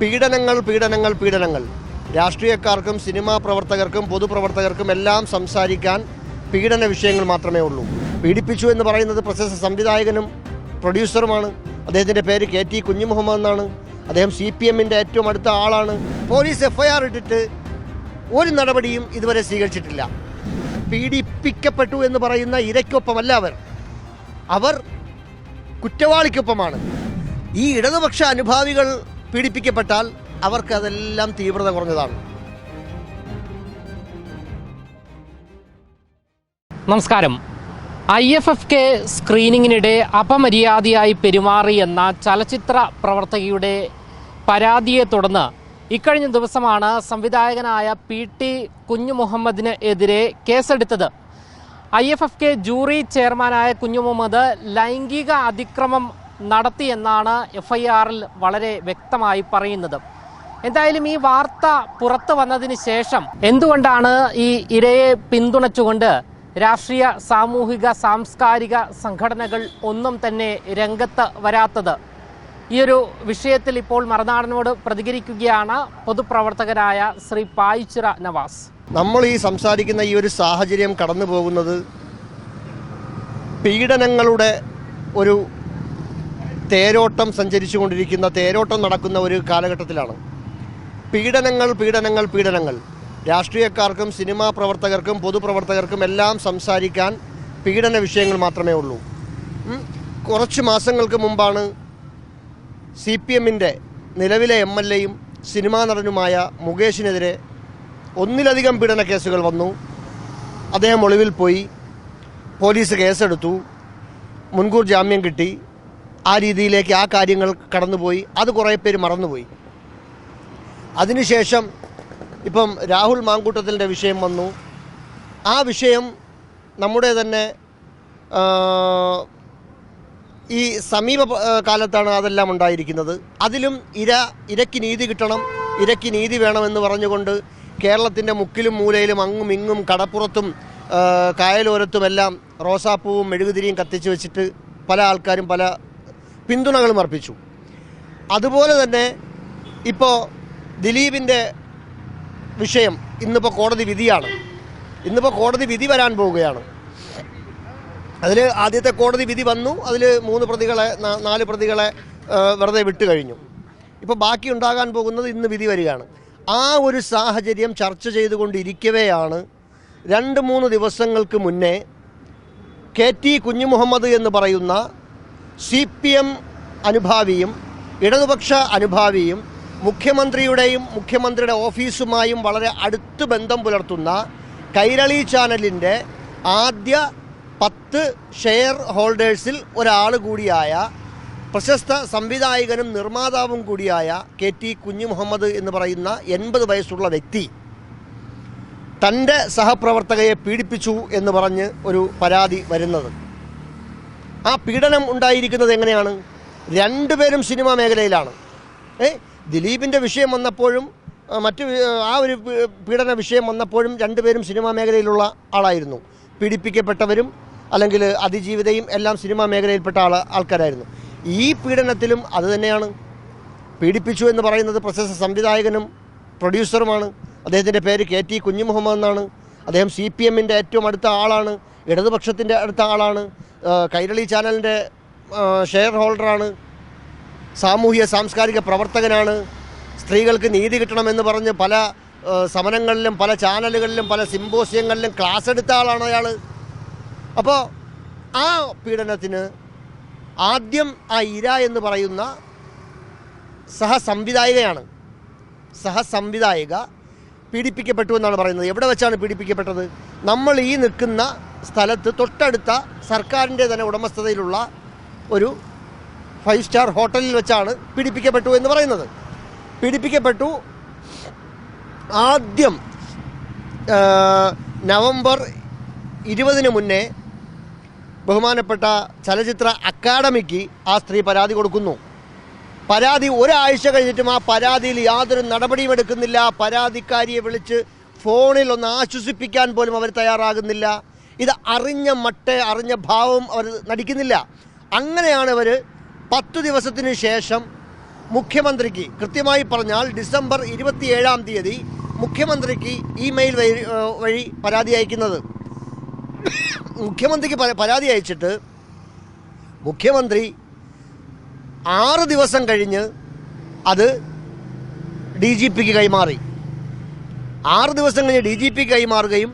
പീഡനങ്ങൾ പീഡനങ്ങൾ പീഡനങ്ങൾ. രാഷ്ട്രീയക്കാർക്കും സിനിമാ പ്രവർത്തകർക്കും പൊതുപ്രവർത്തകർക്കും എല്ലാം സംസാരിക്കാൻ പീഡന വിഷയങ്ങൾ മാത്രമേ ഉള്ളൂ. പീഡിപ്പിച്ചു എന്ന് പറയുന്നത് പ്രശസ്ത സംവിധായകനും പ്രൊഡ്യൂസറുമാണ്. അദ്ദേഹത്തിന്റെ പേര് കെ ടി കുഞ്ഞുമുഹമ്മദ് എന്നാണ്. അദ്ദേഹം സി പി എമ്മിന്റെ ഏറ്റവും അടുത്ത ആളാണ്. പോലീസ് എഫ്ഐആർ ഇട്ടിട്ട് ഒരു നടപടിയും ഇതുവരെ സ്വീകരിച്ചിട്ടില്ല. പീഡിപ്പിക്കപ്പെട്ടു എന്ന് പറയുന്ന ഇരയ്ക്കൊപ്പമല്ല അവർ. അവർ കുറ്റവാളിക്കൊപ്പമാണ്. ഈ ഇടതുപക്ഷ അനുഭാവികൾ പീഡിപ്പിക്കപ്പെട്ടാൽ അവർക്ക് അതെല്ലാം തീവ്രത കുറഞ്ഞതാണ്. നമസ്കാരം. ഐ എഫ് എഫ് കെ സ്ക്രീനിങ്ങിനിടെ അപമര്യാദയായി പെരുമാറി എന്ന ചലച്ചിത്ര പ്രവർത്തകയുടെ പരാതിയെ തുടർന്ന് ഇക്കഴിഞ്ഞ ദിവസമാണ് സംവിധായകനായ പി ടി കുഞ്ഞു മുഹമ്മദിന് എതിരെ കേസെടുത്തത്. I F F K jury ചെയർമാനായ കുഞ്ഞു മുഹമ്മദ് ലൈംഗിക അതിക്രമം നടത്തിയെന്നാണ് എഫ് ഐ ആറിൽ വളരെ വ്യക്തമായി പറയുന്നത്. എന്തായാലും ഈ വാർത്ത പുറത്തു വന്നതിന് ശേഷം എന്തുകൊണ്ടാണ് ഈ ഇരയെ പിന്തുണച്ചുകൊണ്ട് രാഷ്ട്രീയ സാമൂഹിക സാംസ്കാരിക സംഘടനകൾ ഒന്നും തന്നെ രംഗത്ത് വരാത്തത്? ഈ ഒരു വിഷയത്തിൽ ഇപ്പോൾ മറുനാടനോട് പ്രതികരിക്കുകയാണ് പൊതുപ്രവർത്തകരായ ശ്രീ പായിച്ചിറ നവാസ്. നമ്മൾ ഈ സംസാരിക്കുന്ന ഈ ഒരു സാഹചര്യം കടന്നു പോകുന്നത് പീഡനങ്ങളുടെ ഒരു തേരോട്ടം സഞ്ചരിച്ചു കൊണ്ടിരിക്കുന്ന തേരോട്ടം നടക്കുന്ന ഒരു കാലഘട്ടത്തിലാണ്. പീഡനങ്ങൾ പീഡനങ്ങൾ പീഡനങ്ങൾ. രാഷ്ട്രീയക്കാർക്കും സിനിമാ പ്രവർത്തകർക്കും പൊതുപ്രവർത്തകർക്കും എല്ലാം സംസാരിക്കാൻ പീഡന വിഷയങ്ങൾ മാത്രമേ ഉള്ളൂ. കുറച്ച് മാസങ്ങൾക്ക് മുമ്പാണ് സി പി എമ്മിന്റെ നിലവിലെ എം എൽ എയും സിനിമാ നടനുമായ മുകേഷിനെതിരെ ഒന്നിലധികം പീഡന കേസുകൾ വന്നു. അദ്ദേഹം ഒളിവിൽ പോയി. പോലീസ് കേസെടുത്തു. മുൻകൂർ ജാമ്യം കിട്ടി. ആ രീതിയിലേക്ക് ആ കാര്യങ്ങൾ കടന്നുപോയി. അത് കുറേ പേര് മറന്നുപോയി. അതിനുശേഷം ഇപ്പം രാഹുൽ മാങ്കൂട്ടത്തിന്റെ വിഷയം വന്നു. ആ വിഷയം നമ്മുടെ തന്നെ ഈ സമീപ കാലത്താണ് അതെല്ലാം ഉണ്ടായിരിക്കുന്നത്. അതിലും ഇര ഇരയ്ക്ക് നീതി കിട്ടണം ഇരയ്ക്ക് നീതി വേണമെന്ന് പറഞ്ഞുകൊണ്ട് കേരളത്തിന്റെ മുക്കിലും മൂലയിലും അങ്ങും ഇങ്ങും കടപ്പുറത്തും കായലോരത്തുമെല്ലാം റോസാപ്പൂവും മെഴുകുതിരിയും കത്തിച്ച് വെച്ചിട്ട് പല ആൾക്കാരും പല പിന്തുണകളും അർപ്പിച്ചു. അതുപോലെ തന്നെ ഇപ്പോൾ ദിലീപിന്റെ വിഷയം ഇന്നിപ്പോൾ കോടതി വിധിയാണ്. ഇന്നിപ്പോൾ കോടതി വിധി വരാൻ പോവുകയാണ്. അതിൽ ആദ്യത്തെ കോടതി വിധി വന്നു. അതിൽ മൂന്ന് പ്രതികളെ നാല് പ്രതികളെ വെറുതെ വിട്ടു കഴിഞ്ഞു. ഇപ്പോൾ ബാക്കി ഉണ്ടാകാൻ പോകുന്നത് ഇന്ന് വിധി വരികയാണ്. ആ ഒരു സാഹചര്യം ചർച്ച ചെയ്തുകൊണ്ടിരിക്കവെയാണ് രണ്ട് മൂന്ന് ദിവസങ്ങൾക്ക് മുന്നേ കെ ടി കുഞ്ഞുമുഹമ്മദ് എന്ന് പറയുന്ന സി പി എം അനുഭാവിയും ഇടതുപക്ഷ അനുഭാവിയും മുഖ്യമന്ത്രിയുടെയും മുഖ്യമന്ത്രിയുടെ ഓഫീസുമായും വളരെ അടുത്ത് ബന്ധം പുലർത്തുന്ന കൈരളി ചാനലിന്റെ ആദ്യ പത്ത് ഷെയർ ഹോൾഡേഴ്സിൽ ഒരാൾ കൂടിയായ പ്രശസ്ത സംവിധായകനും നിർമ്മാതാവും കൂടിയായ കെ ടി കുഞ്ഞു മുഹമ്മദ് എന്ന് പറയുന്ന എൺപത് വയസ്സുള്ള വ്യക്തി തന്റെ സഹപ്രവർത്തകയെ പീഡിപ്പിച്ചു എന്ന് പറഞ്ഞ് ഒരു പരാതി വരുന്നത്. ആ പീഡനം ഉണ്ടായിരിക്കുന്നത് എങ്ങനെയാണ്? രണ്ടുപേരും സിനിമാ മേഖലയിലാണ്. ഏ? ദിലീപിന്റെ വിഷയം വന്നപ്പോഴും മറ്റു ആ ഒരു പീഡന വിഷയം വന്നപ്പോഴും രണ്ടുപേരും സിനിമാ മേഖലയിലുള്ള ആളായിരുന്നു. പീഡിപ്പിക്കപ്പെട്ടവരും അല്ലെങ്കിൽ അതിജീവിതയും എല്ലാം സിനിമാ മേഖലയിൽപ്പെട്ട ആൾ ആൾക്കാരായിരുന്നു. ഈ പീഡനത്തിലും അത് തന്നെയാണ്. പീഡിപ്പിച്ചു എന്ന് പറയുന്നത് പ്രശസ്ത സംവിധായകനും പ്രൊഡ്യൂസറുമാണ്. അദ്ദേഹത്തിന്റെ പേര് കെ ടി കുഞ്ഞുമുഹമ്മദ് എന്നാണ്. അദ്ദേഹം സി പി എമ്മിന്റെ ഏറ്റവും അടുത്ത ആളാണ്. ഇടതുപക്ഷത്തിന്റെ അടുത്ത ആളാണ്. കൈരളി ചാനലിന്റെ ഷെയർ ഹോൾഡറാണ്. സാമൂഹ്യ സാംസ്കാരിക പ്രവർത്തകനാണ്. സ്ത്രീകൾക്ക് നീതി കിട്ടണമെന്ന് പറഞ്ഞ് പല സമരങ്ങളിലും പല ചാനലുകളിലും പല സിമ്പോസിയങ്ങളിലും ക്ലാസ് എടുത്ത ആളാണ് അയാൾ അപ്പോൾ ആ പീഡനത്തിന് ആദ്യം ആ ഇര എന്ന് പറയുന്ന സഹസംവിധായികയാണ്. സഹസംവിധായിക പീഡിപ്പിക്കപ്പെട്ടു എന്നാണ് പറയുന്നത്. എവിടെ വെച്ചാണ് പീഡിപ്പിക്കപ്പെട്ടത്? നമ്മൾ ഈ നിൽക്കുന്ന സ്ഥലത്ത് തൊട്ടടുത്ത സർക്കാരിന്റെ തന്നെ ഉടമസ്ഥതയിലുള്ള ഒരു ഫൈവ് സ്റ്റാർ ഹോട്ടലിൽ വെച്ചാണ് പീഡിപ്പിക്കപ്പെട്ടു എന്ന് പറയുന്നത്. പീഡിപ്പിക്കപ്പെട്ടു. ആദ്യം നവംബർ ഇരുപതിന് മുന്നേ ബഹുമാനപ്പെട്ട ചലച്ചിത്ര അക്കാദമിക്ക് ആ സ്ത്രീ പരാതി കൊടുക്കുന്നു. പരാതി ഒരാഴ്ച കഴിഞ്ഞിട്ടും ആ പരാതിയിൽ യാതൊരു നടപടിയും എടുക്കുന്നില്ല. പരാതിക്കാരിയെ വിളിച്ച് ഫോണിൽ ഒന്ന് ആശ്വസിപ്പിക്കാൻ പോലും അവർ തയ്യാറാകുന്നില്ല. ഇത് അറിഞ്ഞ മട്ട അറിഞ്ഞ ഭാവം അവർ നടിക്കുന്നില്ല. അങ്ങനെയാണ് അവർ പത്ത് ദിവസത്തിന് ശേഷം മുഖ്യമന്ത്രിക്ക് കൃത്യമായി പറഞ്ഞാൽ ഡിസംബർ ഇരുപത്തിയേഴാം തീയതി മുഖ്യമന്ത്രിക്ക് ഇമെയിൽ വഴി വഴി പരാതി അയക്കുന്നത്. മുഖ്യമന്ത്രിക്ക് പരാതി അയച്ചിട്ട് മുഖ്യമന്ത്രി ആറ് ദിവസം കഴിഞ്ഞ് അത് ഡി ജി പിക്ക് കൈമാറി. ആറ് ദിവസം കഴിഞ്ഞ് ഡി ജി പിക്ക് കൈമാറുകയും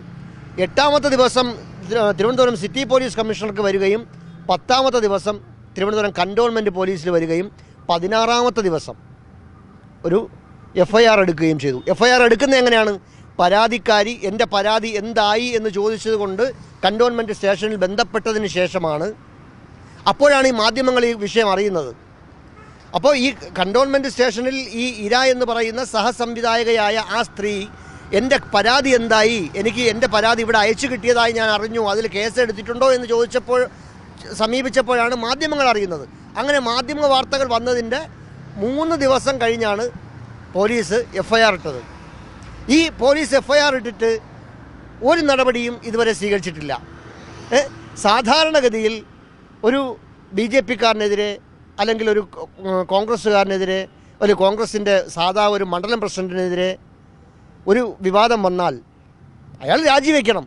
എട്ടാമത്തെ ദിവസം തിരുവനന്തപുരം സിറ്റി പോലീസ് കമ്മീഷണർക്ക് വരികയും പത്താമത്തെ ദിവസം തിരുവനന്തപുരം കന്റോൺമെന്റ് പോലീസിൽ വരികയും പതിനാറാമത്തെ ദിവസം ഒരു എഫ് ഐ ആർ എടുക്കുകയും ചെയ്തു. എഫ് ഐ ആർ എടുക്കുന്നത് എങ്ങനെയാണ്? പരാതിക്കാരി എന്റെ പരാതി എന്തായി എന്ന് ചോദിച്ചത് കൊണ്ട് സ്റ്റേഷനിൽ ബന്ധപ്പെട്ടതിന് ശേഷമാണ് അപ്പോഴാണ് ഈ മാധ്യമങ്ങൾ ഈ വിഷയം അറിയുന്നത്. അപ്പോൾ ഈ കണ്ടോൺമെന്റ് സ്റ്റേഷനിൽ ഈ ഇര എന്ന് പറയുന്ന സഹസംവിധായകയായ ആ സ്ത്രീ എന്റെ പരാതി എന്തായി? എനിക്ക് എന്റെ പരാതി ഇവിടെ അയച്ചു കിട്ടിയതായി ഞാൻ അറിഞ്ഞു. അതിൽ കേസ് എടുത്തിട്ടുണ്ടോ എന്ന് ചോദിച്ചപ്പോൾ സമീപിച്ചപ്പോഴാണ് മാധ്യമങ്ങൾ അറിയുന്നത്. അങ്ങനെ മാധ്യമ വാർത്തകൾ വന്നതിന്റെ മൂന്ന് ദിവസം കഴിഞ്ഞാണ് പോലീസ് എഫ് ഐ ആർ ഇട്ടത്. ഈ പോലീസ് എഫ് ഐ ആർ ഇട്ടിട്ട് ഒരു നടപടിയും ഇതുവരെ സ്വീകരിച്ചിട്ടില്ല? സാധാരണഗതിയിൽ ഒരു ബി ജെ പിക്കാരനെതിരെ അല്ലെങ്കിൽ ഒരു കോൺഗ്രസ്സുകാരനെതിരെ ഒരു കോൺഗ്രസിന്റെ സാധാ ഒരു മണ്ഡലം പ്രസിഡന്റിനെതിരെ ഒരു വിവാദം വന്നാൽ അയാൾ രാജിവെക്കണം.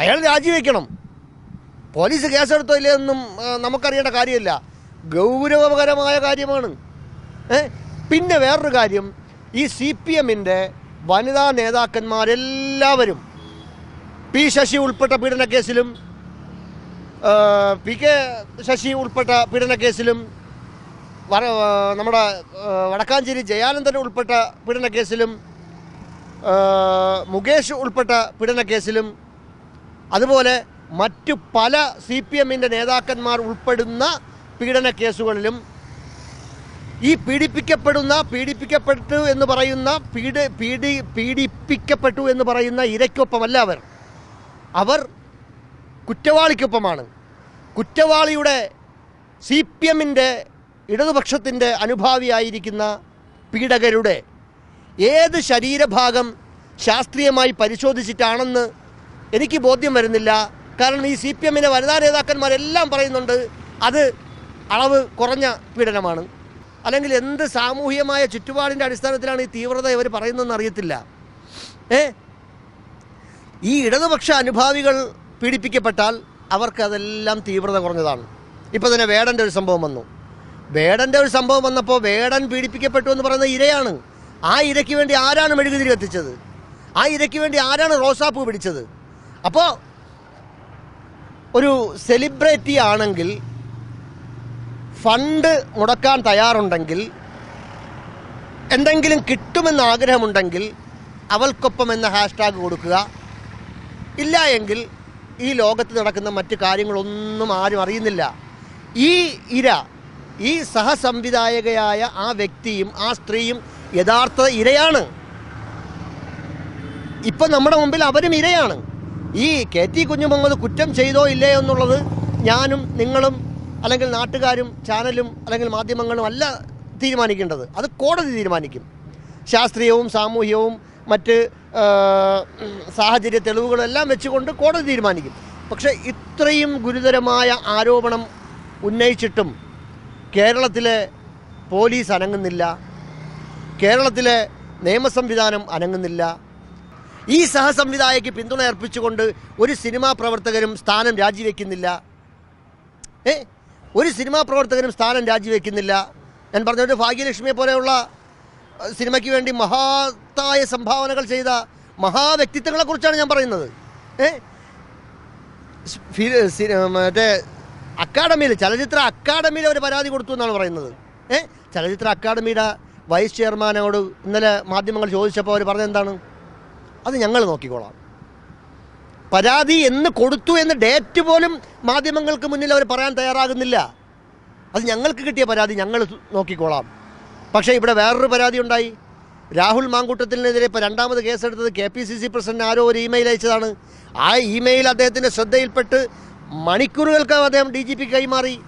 അയാൾ രാജിവെക്കണം. പോലീസ് കേസെടുത്തോ ഇല്ലേ എന്നും നമുക്കറിയേണ്ട കാര്യമില്ല. ഗൗരവകരമായ കാര്യമാണ്. പിന്നെ വേറൊരു കാര്യം. ഈ സി പി എമ്മിന്റെ വനിതാ നേതാക്കന്മാരെല്ലാവരും പി ശശി ഉൾപ്പെട്ട പീഡനക്കേസിലും കേസിലും പി കെ ശശി ഉൾപ്പെട്ട പീഡനക്കേസിലും നമ്മുടെ വടക്കാഞ്ചേരി ജയാനന്ദൻ ഉൾപ്പെട്ട പീഡനക്കേസിലും മുകേഷ് ഉൾപ്പെട്ട പീഡന കേസിലും അതുപോലെ മറ്റു പല സി പി എമ്മിന്റെ നേതാക്കന്മാർ ഉൾപ്പെടുന്ന പീഡന കേസുകളിലും ഈ പീഡിപ്പിക്കപ്പെടുന്ന പീഡിപ്പിക്കപ്പെട്ടു എന്ന് പറയുന്ന പീഡ പീഡി പീഡിപ്പിക്കപ്പെട്ടു എന്ന് പറയുന്ന ഇരയ്ക്കൊപ്പമല്ല അവർ. അവർ കുറ്റവാളിക്കൊപ്പമാണ്. കുറ്റവാളിയുടെ സി പി എമ്മിന്റെ ഇടതുപക്ഷത്തിന്റെ അനുഭാവിയായിരിക്കുന്ന പീഡകരുടെ ഏത് ശരീരഭാഗം ശാസ്ത്രീയമായി പരിശോധിച്ചിട്ടാണെന്ന് എനിക്ക് ബോധ്യം വരുന്നില്ല. കാരണം ഈ സി പി എമ്മിന്റെ വനിതാ നേതാക്കന്മാരെല്ലാം പറയുന്നുണ്ട് അത് അളവ് കുറഞ്ഞ പീഡനമാണ്. അല്ലെങ്കിൽ എന്ത് സാമൂഹികമായ ചുറ്റുപാടിന്റെ അടിസ്ഥാനത്തിലാണ് ഈ തീവ്രത ഇവർ പറയുന്നതെന്ന് അറിയത്തില്ല. ഏ? ഈ ഇടതുപക്ഷ അനുഭാവികൾ പീഡിപ്പിക്കപ്പെട്ടാൽ അവർക്ക് അതെല്ലാം തീവ്രത കുറഞ്ഞതാണ്. ഇപ്പോൾ തന്നെ വേടന്റെ ഒരു സംഭവം വന്നു. വേടന്റെ ഒരു സംഭവം വന്നപ്പോൾ വേടൻ പീഡിപ്പിക്കപ്പെട്ടു എന്ന് പറയുന്നത് ഇരയാണ്. ആ ഇരയ്ക്ക് വേണ്ടി ആരാണ് മെഴുകുതിരി കത്തിച്ചത്? ആ ഇരയ്ക്ക് വേണ്ടി ആരാണ് റോസാപ്പൂ പിടിച്ചത്? അപ്പോൾ ഒരു സെലിബ്രിറ്റി ആണെങ്കിൽ ഫണ്ട് മുടക്കാൻ തയ്യാറുണ്ടെങ്കിൽ എന്തെങ്കിലും കിട്ടുമെന്ന് ആഗ്രഹമുണ്ടെങ്കിൽ അവൾക്കൊപ്പം എന്ന ഹാഷ്ടാഗ് കൊടുക്കുക. ഇല്ല എങ്കിൽ ഈ ലോകത്ത് നടക്കുന്ന മറ്റു കാര്യങ്ങളൊന്നും ആരും അറിയുന്നില്ല. ഈ ഇര ഈ സഹസംവിധായകയായ ആ വ്യക്തിയും ആ സ്ത്രീയും യഥാർത്ഥ ഇരയാണ്. ഇപ്പം നമ്മുടെ മുമ്പിൽ അവരും ഇരയാണ്. ഈ കെ ടി കുഞ്ഞുമുഹമ്മദ് കുറ്റം ചെയ്തോ ഇല്ലയോ എന്നുള്ളത് ഞാനും നിങ്ങളും അല്ലെങ്കിൽ നാട്ടുകാരും ചാനലും അല്ലെങ്കിൽ മാധ്യമങ്ങളും അല്ല തീരുമാനിക്കേണ്ടത്. അത് കോടതി തീരുമാനിക്കും. ശാസ്ത്രീയവും സാമൂഹികവും മറ്റ് സാഹചര്യ തെളിവുകളെല്ലാം വെച്ചുകൊണ്ട് കോടതി തീരുമാനിക്കും. പക്ഷേ ഇത്രയും ഗുരുതരമായ ആരോപണം ഉന്നയിച്ചിട്ടും കേരളത്തിലെ പോലീസ് അനങ്ങുന്നില്ല. കേരളത്തിലെ നിയമസംവിധാനം അനങ്ങുന്നില്ല. ഈ സഹസംവിധായകയ്ക്ക് പിന്തുണ അർപ്പിച്ചുകൊണ്ട് ഒരു സിനിമാ പ്രവർത്തകരും സ്ഥാനം രാജിവെക്കുന്നില്ല. ഏ? ഒരു സിനിമാ പ്രവർത്തകരും സ്ഥാനം രാജിവെക്കുന്നില്ല. ഞാൻ പറഞ്ഞത് ഭാഗ്യലക്ഷ്മിയെ പോലെയുള്ള സിനിമയ്ക്ക് വേണ്ടി മഹാത്തായ സംഭാവനകൾ ചെയ്ത മഹാവ്യക്തിത്വങ്ങളെക്കുറിച്ചാണ് ഞാൻ പറയുന്നത്. ഏ? മറ്റേ അക്കാഡമിയിൽ ചലച്ചിത്ര അക്കാഡമിയിൽ അവർ പരാതി കൊടുത്തു എന്നാണ് പറയുന്നത്. ഏ? ചലച്ചിത്ര അക്കാഡമിയുടെ വൈസ് ചെയർമാനോട് ഇന്നലെ മാധ്യമങ്ങൾ ചോദിച്ചപ്പോൾ അവർ പറഞ്ഞത് എന്താണ്? അത് ഞങ്ങൾ നോക്കിക്കോളാം. പരാതി എന്ന് കൊടുത്തു എന്ന് ഡേറ്റ് പോലും മാധ്യമങ്ങൾക്ക് മുന്നിൽ അവർ പറയാൻ തയ്യാറാകുന്നില്ല. അത് ഞങ്ങൾക്ക് കിട്ടിയ പരാതി ഞങ്ങൾ നോക്കിക്കോളാം. പക്ഷേ ഇവിടെ വേറൊരു പരാതി ഉണ്ടായി. രാഹുൽ മാങ്കൂട്ടത്തിനെതിരെ ഇപ്പോൾ രണ്ടാമത് കേസെടുത്തത് K P C C president ആരോ ഒരു ഇമെയിൽ അയച്ചതാണ്. ആ ഇമെയിൽ അദ്ദേഹത്തിന്റെ ശ്രദ്ധയിൽപ്പെട്ട് മണിക്കൂറുകൾക്ക് അദ്ദേഹം ഡി ജി പി കൈമാറി.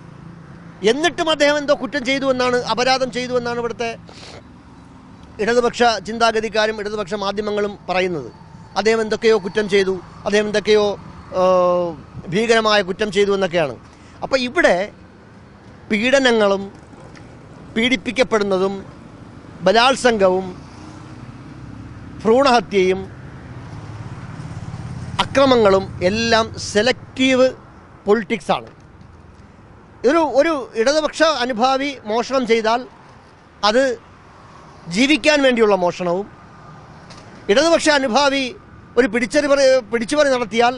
എന്നിട്ടും അദ്ദേഹം എന്തോ കുറ്റം ചെയ്തു എന്നാണ് അപരാധം ചെയ്തു എന്നാണ് ഇവിടുത്തെ ഇടതുപക്ഷ ചിന്താഗതിക്കാരും ഇടതുപക്ഷ മാധ്യമങ്ങളും പറയുന്നത്. അദ്ദേഹം എന്തൊക്കെയോ കുറ്റം ചെയ്തു അദ്ദേഹം എന്തൊക്കെയോ ഭീകരമായ കുറ്റം ചെയ്തു എന്നൊക്കെയാണ്. അപ്പോൾ ഇവിടെ പീഡനങ്ങളും പീഡിപ്പിക്കപ്പെടുന്നതും ബലാത്സംഗവും ഭ്രൂണഹത്യയും അക്രമങ്ങളും എല്ലാം സെലക്റ്റീവ് പൊളിറ്റിക്സാണ് ഒരു ഒരു ഇടതുപക്ഷ അനുഭാവി മോഷണം ചെയ്താൽ അത് ജീവിക്കാൻ വേണ്ടിയുള്ള മോഷണവും ഇടതുപക്ഷ അനുഭാവി ഒരു പിടിച്ചറി പിടിച്ചുപറി നടത്തിയാൽ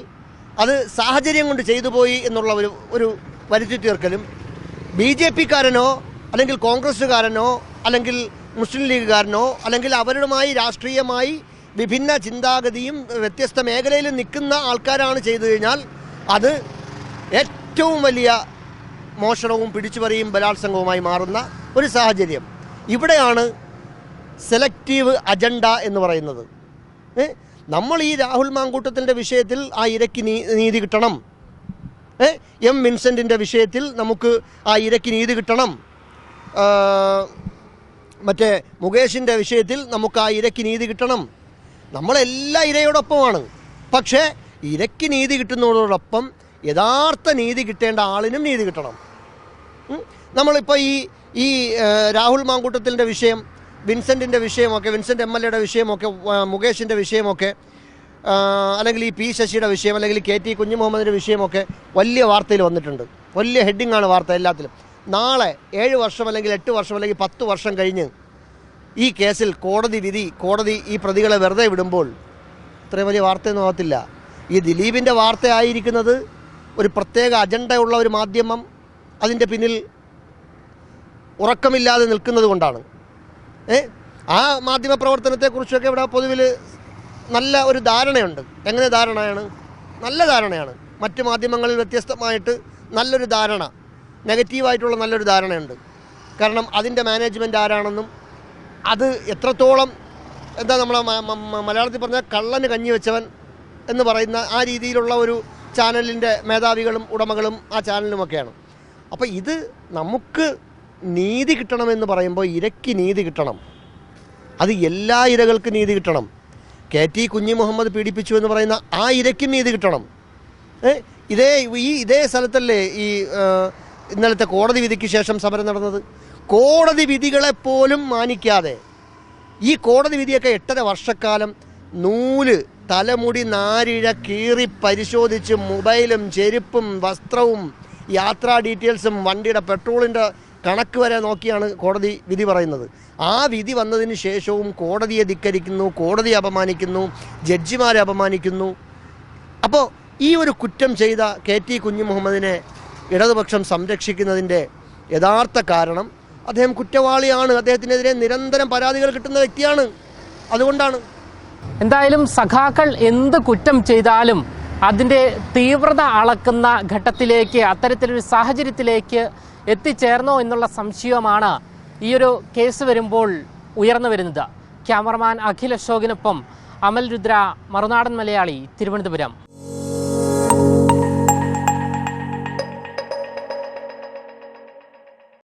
അത് സാഹചര്യം കൊണ്ട് ചെയ്തു പോയി എന്നുള്ള ഒരു ഒരു വരുത്തി തീർക്കലും. ബി ജെ പിക്കാരനോ അല്ലെങ്കിൽ കോൺഗ്രസ്സുകാരനോ അല്ലെങ്കിൽ മുസ്ലിം ലീഗുകാരനോ അല്ലെങ്കിൽ അവരുമായി രാഷ്ട്രീയമായി വിഭിന്ന ചിന്താഗതിയും വ്യത്യസ്ത മേഖലയിലും നിൽക്കുന്ന ആൾക്കാരാണ് ചെയ്തു കഴിഞ്ഞാൽ അത് ഏറ്റവും വലിയ മോഷണവും പിടിച്ചുപറിയും ബലാത്സംഗവുമായി മാറുന്ന ഒരു സാഹചര്യം ഇവിടെയാണ് സെലക്റ്റീവ് അജണ്ട എന്ന് പറയുന്നത്? നമ്മൾ ഈ രാഹുൽ മാങ്കൂട്ടത്തിന്റെ വിഷയത്തിൽ ആ ഇരയ്ക്ക് നീതി കിട്ടണം? എം വിൻസെന്റിന്റെ വിഷയത്തിൽ നമുക്ക് ആ ഇരയ്ക്ക് നീതി കിട്ടണം മറ്റേ മുകേഷിന്റെ വിഷയത്തിൽ നമുക്ക് ആ ഇരയ്ക്ക് നീതി കിട്ടണം നമ്മളെല്ലാ ഇരയോടൊപ്പമാണ് പക്ഷേ ഇരയ്ക്ക് നീതി കിട്ടുന്നതോടൊപ്പം യഥാർത്ഥ നീതി കിട്ടേണ്ട ആളിനും നീതി കിട്ടണം. നമ്മളിപ്പോൾ ഈ ഈ രാഹുൽ മാങ്കൂട്ടത്തിന്റെ വിഷയം വിൻസെന്റിന്റെ വിഷയമൊക്കെ വിൻസെന്റ് എം എൽ എയുടെ വിഷയമൊക്കെ മുകേഷിന്റെ വിഷയമൊക്കെ അല്ലെങ്കിൽ ഈ പി ശശിയുടെ വിഷയം അല്ലെങ്കിൽ കെ ടി കുഞ്ഞുമുഹമ്മദിന്റെ വിഷയമൊക്കെ വലിയ വാർത്തയിൽ വന്നിട്ടുണ്ട്. വലിയ ഹെഡിങ്ങാണ് വാർത്ത എല്ലാത്തിലും. നാളെ ഏഴ് വർഷം അല്ലെങ്കിൽ എട്ട് വർഷം അല്ലെങ്കിൽ പത്ത് വർഷം കഴിഞ്ഞ് ഈ കേസിൽ കോടതി വിധി കോടതി ഈ പ്രതികളെ വെറുതെ വിടുമ്പോൾ ഇത്രയും വലിയ വാർത്തയൊന്നും ആകത്തില്ല ഈ ദിലീപിന്റെ വാർത്തയായിരിക്കുന്നത് ഒരു പ്രത്യേക അജണ്ടയുള്ള ഒരു മാധ്യമം അതിന്റെ പിന്നിൽ ഉറക്കമില്ലാതെ നിൽക്കുന്നത് കൊണ്ടാണ്. ഏ? ആ മാധ്യമ പ്രവർത്തനത്തെക്കുറിച്ചൊക്കെ ഇവിടെ പൊതുവിൽ നല്ല ഒരു ധാരണയുണ്ട്. എങ്ങനെ ധാരണയാണ്? നല്ല ധാരണയാണ്. മറ്റ് മാധ്യമങ്ങളിൽ വ്യത്യസ്തമായിട്ട് നല്ലൊരു ധാരണ നെഗറ്റീവായിട്ടുള്ള നല്ലൊരു ധാരണയുണ്ട്. കാരണം അതിന്റെ മാനേജ്മെന്റ് ആരാണെന്നും അത് എത്രത്തോളം എന്താ നമ്മളെ മലയാളത്തിൽ പറഞ്ഞാൽ കള്ളന് കഞ്ഞി വെച്ചവൻ എന്ന് പറയുന്ന ആ രീതിയിലുള്ള ഒരു ചാനലിന്റെ മേധാവികളും ഉടമകളും ആ ചാനലിനുമൊക്കെയാണ് അപ്പോൾ ഇത് നമുക്ക് നീതി കിട്ടണമെന്ന് പറയുമ്പോൾ ഇരയ്ക്ക് നീതി കിട്ടണം. അത് എല്ലാ ഇരകൾക്കും നീതി കിട്ടണം. കെ ടി കുഞ്ഞി മുഹമ്മദ് പീഡിപ്പിച്ചു എന്ന് പറയുന്ന ആ ഇരയ്ക്കും നീതി കിട്ടണം. ഇതേ ഈ ഇതേ സ്ഥലത്തല്ലേ ഈ ഇന്നലത്തെ കോടതി വിധിക്ക് ശേഷം സമരം നടന്നത്? കോടതി വിധികളെപ്പോലും മാനിക്കാതെ. ഈ കോടതി വിധിയൊക്കെ എട്ടര വർഷക്കാലം നൂൽ തലമുടി നാരിഴ കീറി പരിശോധിച്ച് മൊബൈലും ചെരുപ്പും വസ്ത്രവും യാത്രാ ഡീറ്റെയിൽസും വണ്ടിയുടെ പെട്രോളിന്റെ കണക്ക് വരെ നോക്കിയാണ് കോടതി വിധി പറയുന്നത്. ആ വിധി വന്നതിന് ശേഷവും കോടതിയെ ധിക്കരിക്കുന്നു കോടതി അപമാനിക്കുന്നു ജഡ്ജിമാരെ അപമാനിക്കുന്നു. അപ്പോൾ ഈ ഒരു കുറ്റം ചെയ്ത കെ ടി കുഞ്ഞു മുഹമ്മദിനെ ഇടതുപക്ഷം സംരക്ഷിക്കുന്നതിന്റെ യഥാർത്ഥ കാരണം അദ്ദേഹം കുറ്റവാളിയാണ്. അദ്ദേഹത്തിനെതിരെ നിരന്തരം പരാതികൾ കിട്ടുന്ന വ്യക്തിയാണ്. അതുകൊണ്ടാണ്. എന്തായാലും സഖാക്കൾ എന്ത് കുറ്റം ചെയ്താലും അതിന്റെ തീവ്രത അളക്കുന്ന ഘട്ടത്തിലേക്ക് അത്തരത്തിലൊരു സാഹചര്യത്തിലേക്ക് എത്തിച്ചേർന്നോ എന്നുള്ള സംശയമാണ് ഈ ഒരു കേസ് വരുമ്പോൾ ഉയർന്നു വരുന്നത്. ക്യാമറമാൻ അഖിൽ അശോകിനൊപ്പം അമൽ രുദ്ര മറുനാടൻ മലയാളി തിരുവനന്തപുരം.